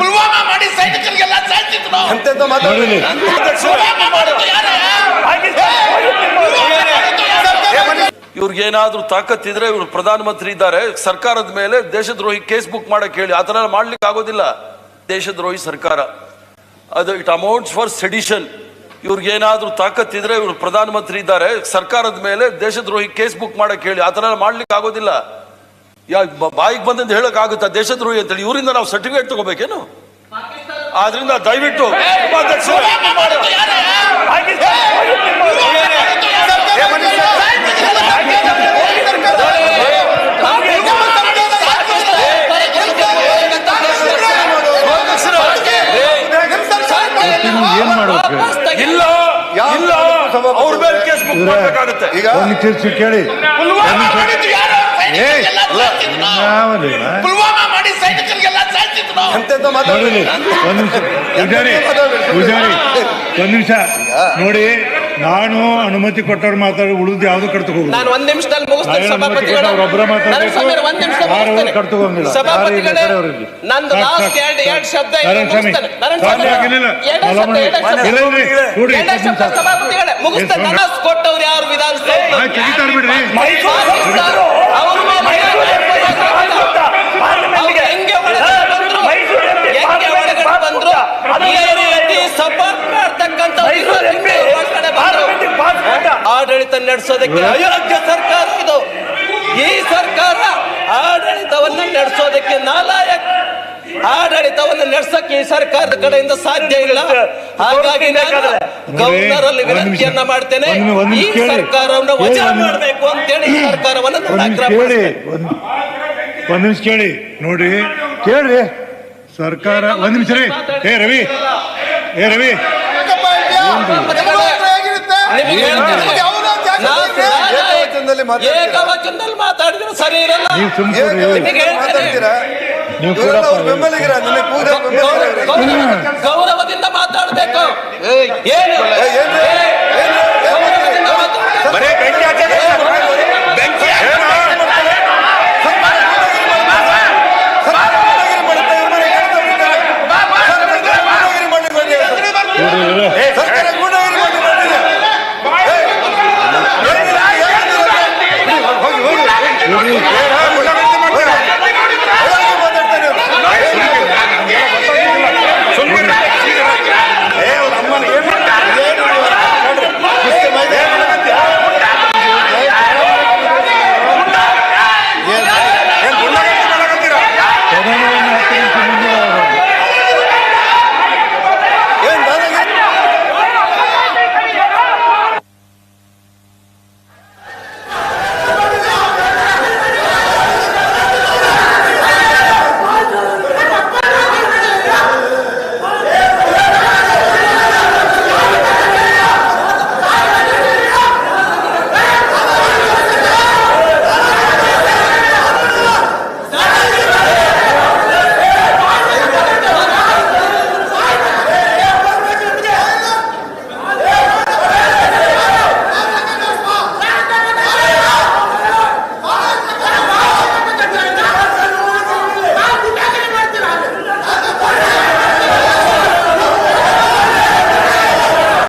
ಪುಲ್ವಾಮಾ ಮಾಡಿ ಸೈನಿಕರಿಗೆಲ್ಲ ಸಾಯ್ತಿದ್ರು ನಾವು? ಎಂತೆಂತ ಮಾತಾಡಿ ಪುಲ್ವಾಮಾ ಮಾಡಿದ್ದು ಯಾರೇ? ಇವ್ರಿಗೇನಾದ್ರೂ ತಾಕತ್ತಿದ್ರೆ ಇವ್ರು ಪ್ರಧಾನಮಂತ್ರಿ ಇದ್ದಾರೆ. ಸರ್ಕಾರದ ಮೇಲೆ ದೇಶದ್ರೋಹಿ ಕೇಸ್ ಬುಕ್ ಮಾಡಕ್ ಹೇಳಿ. ಆತರ ಮಾಡ್ಲಿಕ್ಕೆ ಆಗೋದಿಲ್ಲ. ದೇಶದ್ರೋಹಿ ಸರ್ಕಾರ. ಅದು ಇಟ್ ಅಮೌಂಟ್ಸ್ ಫಾರ್ ಸೆಡಿಷನ್. ಇವ್ರಿಗೇನಾದ್ರೂ ತಾಕತ್ತಿದ್ರೆ ಇವ್ರು ಪ್ರಧಾನಮಂತ್ರಿ ಇದ್ದಾರೆ. ಸರ್ಕಾರದ ಮೇಲೆ ದೇಶದ್ರೋಹಿ ಕೇಸ್ ಬುಕ್ ಮಾಡಕ್ ಹೇಳಿ. ಆತರ ಮಾಡ್ಲಿಕ್ಕೆ ಆಗೋದಿಲ್ಲ. ಯಾ ಬಾಯಿಗೆ ಬಂದಂತ ಹೇಳಕ್ ಆಗುತ್ತಾ ದೇಶದ್ರೋಹಿ ಅಂತೇಳಿ. ಇವರಿಂದ ನಾವು ಸರ್ಟಿಫಿಕೇಟ್ ತಗೋಬೇಕೇನು? ಆದ್ರಿಂದ ದಯವಿಟ್ಟು ಇಲ್ಲ ಇಲ್ಲ. ಅವ್ರ ಮೇಲೆ ಕೇಸ್ ಬುಕ್ ಮಾಡ್ಬೇಕಾಗುತ್ತೆ. ಈಗ ಒಂದು ಕಿರ್ಚಿ ಕೇಳಿ. ಪುಲ್ವಾಮಾ ಮಾಡಿದ್ದು ಯಾರು? ಸೈನಿಕರಿಗೆಲ್ಲ ಸಾಯ್ತಿದ್ರು ಪುಲ್ವಾಮಾ ಮಾಡಿ ಸೈನಿಕರಿಗೆಲ್ಲ ಸಾಯ್ತಿದ್ರು ನಾವು. ಎಂತೆಂತ ಮಾತಾಡಿ. ನೋಡಿಲಿ ಒಂದ್ ನಿಮಿಷ. ಪೂಜಾರಿ ಪೂಜಾರಿ ಒಂದ್ ನಿಮಿಷ. ನೋಡಿ ನಾನು ಅನುಮತಿ ಕೊಟ್ಟವ್ರು ಮಾತಾಡಿ ಉಳಿದು ಯಾವ್ದು ಕಡ್ತಕ್ಕೆ ಹೋಗುದು ನಾನು ಒಂದ್ ನಿಮಿಷದಲ್ಲಿ ಒಬ್ಬರ ಸಭಾಪತಿಗಳ. ಕೊಟ್ಟವ್ರು ಒಬ್ರ ಸಭಾಪತಿಗಳೇ. ನಂದು ಲಾಸ್ಟ್ ಎರಡು ಎರಡು ಶಬ್ದ. ಸಭಾಪತಿಗಳೇ ಕೊಟ್ಟವ್ರು ಯಾರು ವಿಧಾನಸಭೆ ಆಡಳಿತ ನಡೆಸೋದಕ್ಕೆ ಅಯೋಗ್ಯ ಸರ್ಕಾರ ಇದು. ಈ ಸರ್ಕಾರ ಆಡಳಿತವನ್ನು ನಡೆಸೋದಕ್ಕೆ ನಾಲಾಯಕ್. ಆಡಳಿತವನ್ನು ನಡೆಸಕ್ಕೆ ಈ ಸರ್ಕಾರದ ಕಡೆಯಿಂದ ಸಾಧ್ಯ ಇಲ್ಲ. ಹಾಗಾಗಿ ನಾನು ಗವರ್ನರ್ ಅಲ್ಲಿ ವಿನಂತಿಯನ್ನ ಮಾಡ್ತೇನೆ. ಈ ಸರ್ಕಾರವನ್ನ ವಜಾ ಮಾಡಬೇಕು ಅಂತೇಳಿ ಸರ್ಕಾರವನ್ನು ನಿಮಿಷ ಕೇಳಿ. ಒಂದ್ ನಿಮಿಷ ಕೇಳಿ. ನೋಡಿ. ಕೇಳ್ರಿ. ಸರ್ಕಾರ ಒಂದ್ ನಿಮಿಷ ರೀ. ಏ ರವಿ. ಏ ರವಿ. ಏಕವಚನದಲ್ಲಿ ಮಾತಾಡಿದ್ರೆ ಸರಿ ಇರಲ್ಲ. ನೀವು ಮಾತಾಡ್ತೀರಾ? ಕೂಡ ಬೆಂಬಲಿಗರ ನಿನ್ನೆ ಗೌರವದಿಂದ ಮಾತಾಡಬೇಕು. ಏನು?